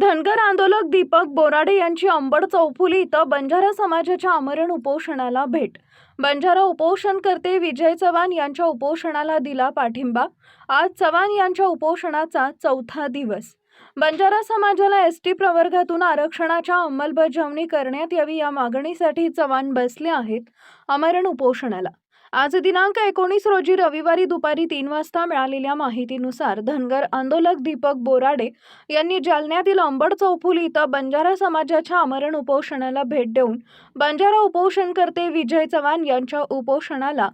धनगर आंदोलक दीपक बोराडे यांची अंबड चौफुली इथं बंजारा समाजाच्या आमरण उपोषणाला भेट. बंजारा उपोषणकर्ते विजय चव्हाण यांच्या उपोषणाला दिला पाठिंबा. आज चव्हाण यांच्या उपोषणाचा चौथा दिवस. बंजारा समाजाला एस टी प्रवर्गातून आरक्षणाच्या अंमलबजावणी करण्यात यावी या मागणीसाठी चव्हाण बसले आहेत. आमरण उपोषणाला आज दिनांक एकोणीस रोजी रविवारी दुपारी तीन वाजता मिळालेल्या माहितीनुसार धनगर आंदोलक दीपक बोराडे यांनी जालन्यातील अंबड चौफुली इथं बंजारा समाजाच्या आमरण उपोषणाला भेट देऊन बंजारा उपोषणकर्ते विजय चव्हाण यांच्या उपोषणाला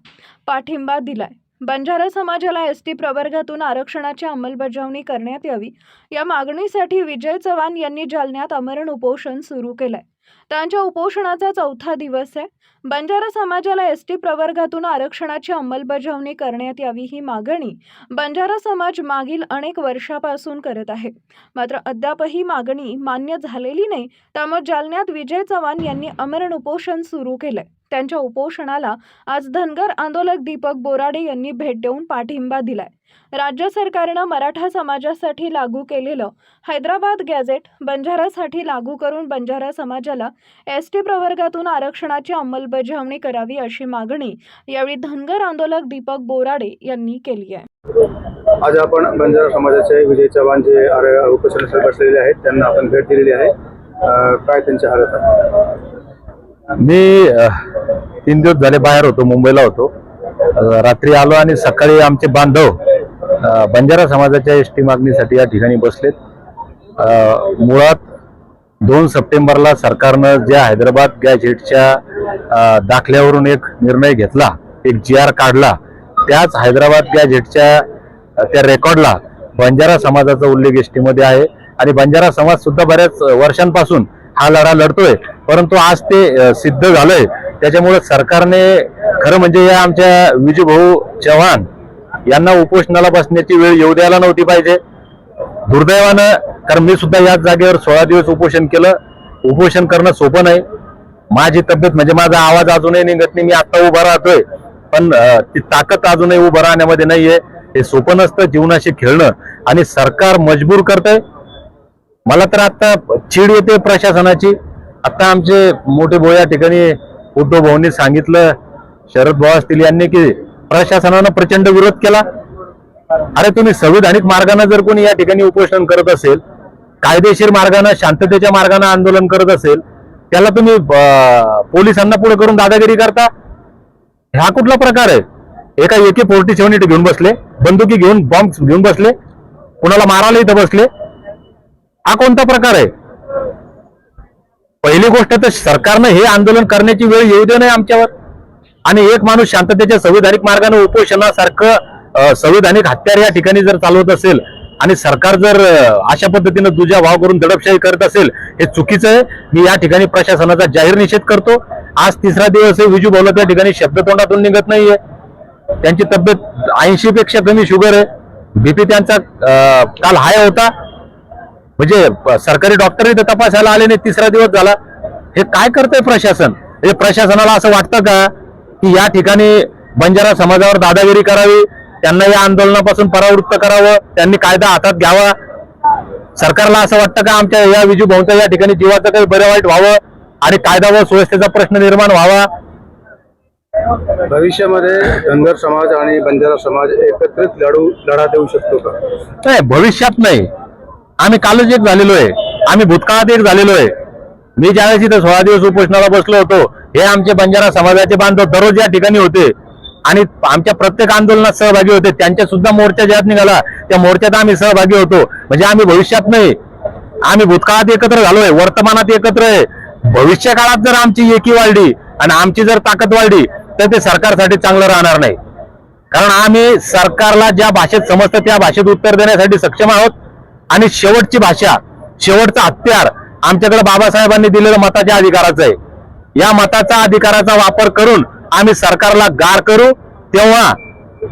पाठिंबा दिलाय. बंजारा समाजाला एस टी प्रवर्गातून आरक्षणाची अंमलबजावणी करण्यात यावी. या मागणीसाठी विजय चव्हाण यांनी जालन्यात आमरण उपोषण सुरू केलंय. त्यांच्या उपोषणाचा चौथा दिवस आहे. बंजारा समाजाला एस टी प्रवर्गातून आरक्षणाची अंमलबजावणी करण्यात यावी ही मागणी बंजारा समाज मागील अनेक वर्षापासून करत आहे. मात्र अद्यापही मागणी मान्य झालेली नाही. त्यामुळे जालन्यात विजय चव्हाण यांनी अमरण उपोषण सुरू केलंय. त्यांच्या उपोषणाला आज धनगर आंदोलक दीपक बोराडे यांनी भेट देऊन पाठिंबा दिलाय. राज्य सरकारनं मराठा समाजासाठी लागू केलेलं हैदराबाद गॅझेट बंजारासाठी लागू करून बंजारा समाजाला एस टी प्रवर्गातून आरक्षणाची अंमलबजावणी करावी अशी मागणी यावेळी धनगर आंदोलक दीपक बोराडे यांनी केली आहे. आज आपण बंजारा समाजाचे विजय चव्हाण जे आर- उपोषणासाठी बसलेले आहेत त्यांना आपण भेट दिलेली आहे. काय त्यांची हालत मी तीन दिवस झाले बाहेर होतो मुंबईला होतो. रात्री आलो आणि सकाळी आमचे बांधव बंजारा समाजाच्या एस टी मागणीसाठी या ठिकाणी बसलेत. मुळात दोन सप्टेंबरला सरकारनं ज्या हैदराबाद गॅजेटच्या दाखल्यावरून एक निर्णय घेतला एक जी आर काढला त्याच हैदराबाद गॅजेटच्या त्या रेकॉर्डला बंजारा समाजाचा उल्लेख एस टीमध्ये आहे. आणि बंजारा समाज सुद्धा बऱ्याच वर्षांपासून हा लढा लढतोय. परंतु आज ते सिद्ध झालंय. त्याच्यामुळे सरकारने खरं म्हणजे या आमच्या विजूभाऊ चव्हाण यांना उपोषणाला बसण्याची वेळ येऊ द्यायला नव्हती पाहिजे. दुर्दैवानं कारण मी सुद्धा याच जागेवर सोळा दिवस उपोषण केलं. उपोषण करणं सोपं नाही. माझी तब्येत म्हणजे माझा आवाज अजूनही निघत नाही. मी आता उभा राहतोय. पण ती ताकद अजूनही उभं राहण्यामध्ये नाहीये. हे सोपं नसतं जीवनाशी खेळणं. आणि सरकार मजबूर करतंय. मला तर आता चीड येते प्रशासनाची. आता आमचे मोठे भाऊ या ठिकाणी उद्धव भाऊंनी सांगितलं. शरद भाऊ असतील यांनी की प्रशासनानं प्रचंड विरोध केला. अरे तुम्ही संविधानिक मार्गाने जर कोणी या ठिकाणी उपोषण करत असेल कायदेशीर मार्गाने शांततेच्या मार्गाने आंदोलन करत असेल त्याला तुम्ही पोलिसांना पुढे करून दादागिरी करता? हा कुठला प्रकार आहे? एका एके फोर्टी सेव्हन इथे घेऊन बसले बंदुकी घेऊन बॉम्ब घेऊन बसले कुणाला मारायला इथं बसले? हा कोणता प्रकार आहे? पहिली गोष्ट तर सरकारनं हे आंदोलन करण्याची वेळ येऊ दे नाही आमच्यावर. आणि एक माणूस शांततेच्या संविधानिक मार्गाने उपोषणासारखं संविधानिक हत्यार या ठिकाणी जर चालवत असेल आणि सरकार जर अशा पद्धतीनं दुजा भाव करून दडपशाही करत असेल हे चुकीचं आहे. मी या ठिकाणी प्रशासनाचा जाहीर निषेध करतो. आज तिसरा दिवस आहे विजू बोलत या ठिकाणी शब्द तोंडातून निघत नाहीये. त्यांची तब्येत ऐंशी पेक्षा कमी शुगर आहे. बीपी त्यांचा काल हाय होता. म्हणजे सरकारी डॉक्टरही तर तपासायला आले नाही तिसरा दिवस झाला. हे काय करतंय प्रशासन? हे प्रशासनाला असं वाटतं का? की या ठिकाणी बंजारा समाजावर दादागिरी करावी त्यांना या आंदोलनापासून परावृत्त करावं त्यांनी कायदा हातात घ्यावा. सरकारला असं वाटतं का आमच्या या विजू भाऊंचा या ठिकाणी जीवाचं काही बरं वाईट व्हावं आणि कायदा व सुव्यवस्थेचा प्रश्न निर्माण व्हावा? भविष्यामध्ये धनगर समाज आणि बंजारा समाज एकत्रित लढू लढा देऊ शकतो का? नाही भविष्यात नाही. आम्ही कालच एक झालेलो आहे. आम्ही भूतकाळात एक झालेलो आहे. मी ज्यावेळेस इथं सोळा दिवस उपोषणाला बसलो होतो हे आमचे बंजारा समाजाचे बांधव दररोज या ठिकाणी होते. आणि आमच्या प्रत्येक आंदोलनात सहभागी होते. त्यांच्या सुद्धा मोर्चा ज्यात निघाला त्या मोर्चात आम्ही सहभागी होतो. म्हणजे आम्ही भविष्यात नाही. आम्ही भूतकाळात एकत्र झालोय वर्तमानात एकत्र आहे. भविष्य काळात जर आमची एकी वाढली आणि आमची जर ताकद वाढली तर ते सरकारसाठी चांगलं राहणार नाही. कारण आम्ही सरकारला ज्या भाषेत समजतं त्या भाषेत उत्तर देण्यासाठी सक्षम आहोत. आणि शेवटची भाषा शेवटचा हत्यार आमच्याकडे बाबासाहेबांनी दिलेलं मताच्या अधिकाराचं आहे. या मताचा अधिकाराचा वापर करून आम्ही सरकारला गार करू. तेव्हा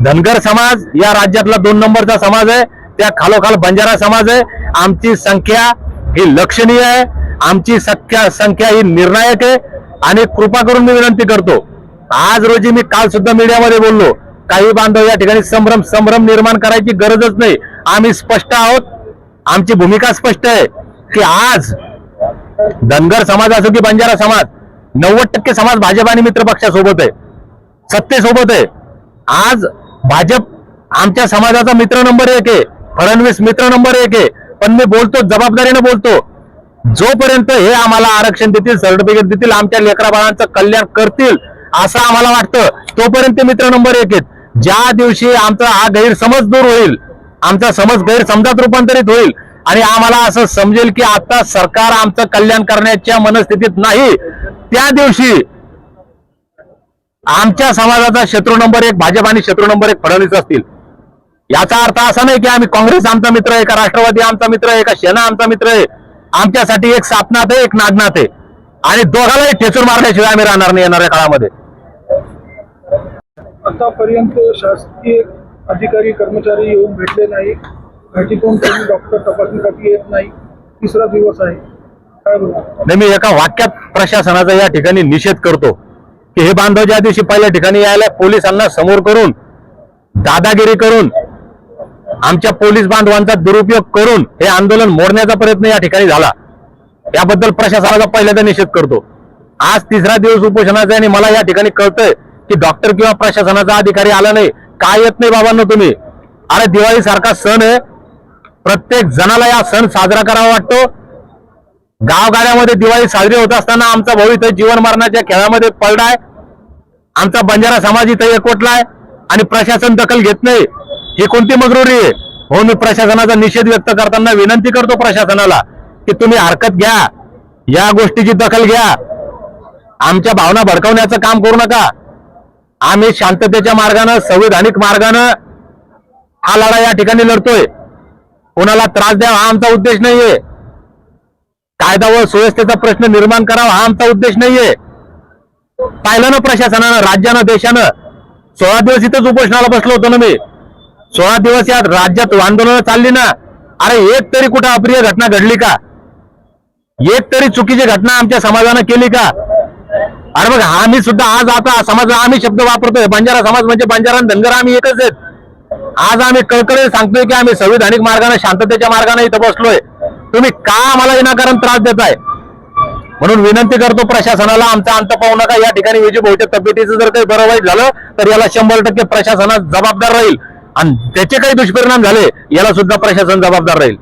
धनगर समाज या राज्यातला दोन नंबरचा समाज आहे त्या खालोखाल बंजारा समाज आहे. आमची संख्या ही लक्षणीय आहे. आमची संख्या संख्या ही निर्णायक आहे. आणि कृपा करून मी विनंती करतो आज रोजी मी काल सुद्धा मीडियामध्ये बोललो काही बांधव या ठिकाणी संभ्रम संभ्रम निर्माण करायची गरजच नाही. आम्ही स्पष्ट आहोत. आमची भूमिका स्पष्ट आहे की आज धनगर समाज असो की बंजारा समाज नव्वद टक्के समाज भाजप आणि मित्र पक्षासोबत आहे. सत्तेसोबत आहे. आज भाजप आमच्या समाजाचा मित्र नंबर एक आहे. फडणवीस मित्र नंबर एक आहे. पण मी बोलतो जबाबदारीने बोलतो. जोपर्यंत हे आम्हाला आरक्षण देतील सर्टिफिकेट देतील आमच्या लेकराबाळांचं कल्याण करतील असं आम्हाला वाटतं तोपर्यंत मित्र नंबर एक आहेत. ज्या दिवशी आमचा हा गैरसमज दूर होईल आमचा समज गैरसमजात रूपांतरित होईल आणि आम्हाला असं समजेल की आता सरकार आमचं कल्याण करण्याच्या मनस्थितीत नाही. त्या दिवशी आमच्या समाजाचा शत्रू नंबर एक भाजप आणि शत्रू नंबर एक फडणवीस असतील. याचा अर्थ असा नाही की आम्ही काँग्रेस आमचा मित्र आहे का राष्ट्रवादी आमचा मित्र आहे का सेना आमचा मित्र आहे. आमच्यासाठी एक सापनाथ आहे एक नागनाथ आहे. आणि दोघालाही ठेचून मारण्याशिवाय आम्ही राहणार नाही येणाऱ्या काळामध्ये. आतापर्यंत शासकीय अधिकारी कर्मचारी येऊन भेटले नाही भेटीतून त्यांनी डॉक्टर तपासणीसाठी येत नाही. तिसरा दिवस आहे. काय बोला? नाही मी एका वाक्यात प्रशासनाचा या ठिकाणी निषेध करतो की हे बांधव ज्या दिवशी पहिल्या ठिकाणी यायला पोलिसांना समोर करून दादागिरी करून आमच्या पोलीस बांधवांचा दुरुपयोग करून हे आंदोलन मोडण्याचा प्रयत्न या ठिकाणी झाला. याबद्दल प्रशासनाचा पहिल्यांदा निषेध करतो. आज तिसरा दिवस उपोषणाचा आणि मला या ठिकाणी कळतंय की डॉक्टर किंवा प्रशासनाचा अधिकारी आला नाही. काय येत नाही बाबांना तुम्ही? अरे दिवाळी सारखा सण आहे. प्रत्येक जणाला या सण साजरा करावा वाटतो. गावगाड्यामध्ये दिवाळी साजरी होत असताना आमचा भाऊ इथं जीवन मरणाच्या खेळामध्ये पडलाय आमचा बंजारा समाज इथं एकवटलाय आणि प्रशासन दखल घेत नाही. ही कोणती मगरुरी आहे? हो मी प्रशासनाचा निषेध व्यक्त करताना विनंती करतो प्रशासनाला की तुम्ही हरकत घ्या. या गोष्टीची दखल घ्या. आमच्या भावना भडकवण्याचं काम करू नका. आम्ही शांततेच्या मार्गानं संविधानिक मार्गानं हा लढा या ठिकाणी लढतोय. कोणाला त्रास द्यावा हा आमचा उद्देश नाहीये. कायदा व सुव्यवस्थेचा प्रश्न निर्माण करावा हा आमचा उद्देश नाहीये. पाहिलं ना प्रशासनानं राज्यानं देशानं? सोळा दिवस इथंच उपोषणाला बसलो होतो ना मी. सोळा दिवस या राज्यात आंदोलनं चालली ना? अरे एक तरी कुठं अप्रिय घटना घडली का? एक तरी चुकीची घटना आमच्या समाजानं केली का? अरे बघ आम्ही सुद्धा आज आता समाज आम्ही शब्द वापरतोय. बंजारा समाज म्हणजे बंजारा धनगर आम्ही एकच आहेत. आज आम्ही कळकळे सांगतोय की आम्ही संविधानिक मार्गाने शांततेच्या मार्गाने इथं बसलोय. तुम्ही का आम्हाला विनाकारण त्रास देताय? म्हणून विनंती करतो प्रशासनाला आमचा अंत पाहू नका. या ठिकाणी विजय भाऊच्या तब्येतीचं जर काही बरं वाईट झालं तर याला शंभर टक्के प्रशासनात जबाबदार राहील. आणि त्याचे काही दुष्परिणाम झाले याला सुद्धा प्रशासन जबाबदार राहील.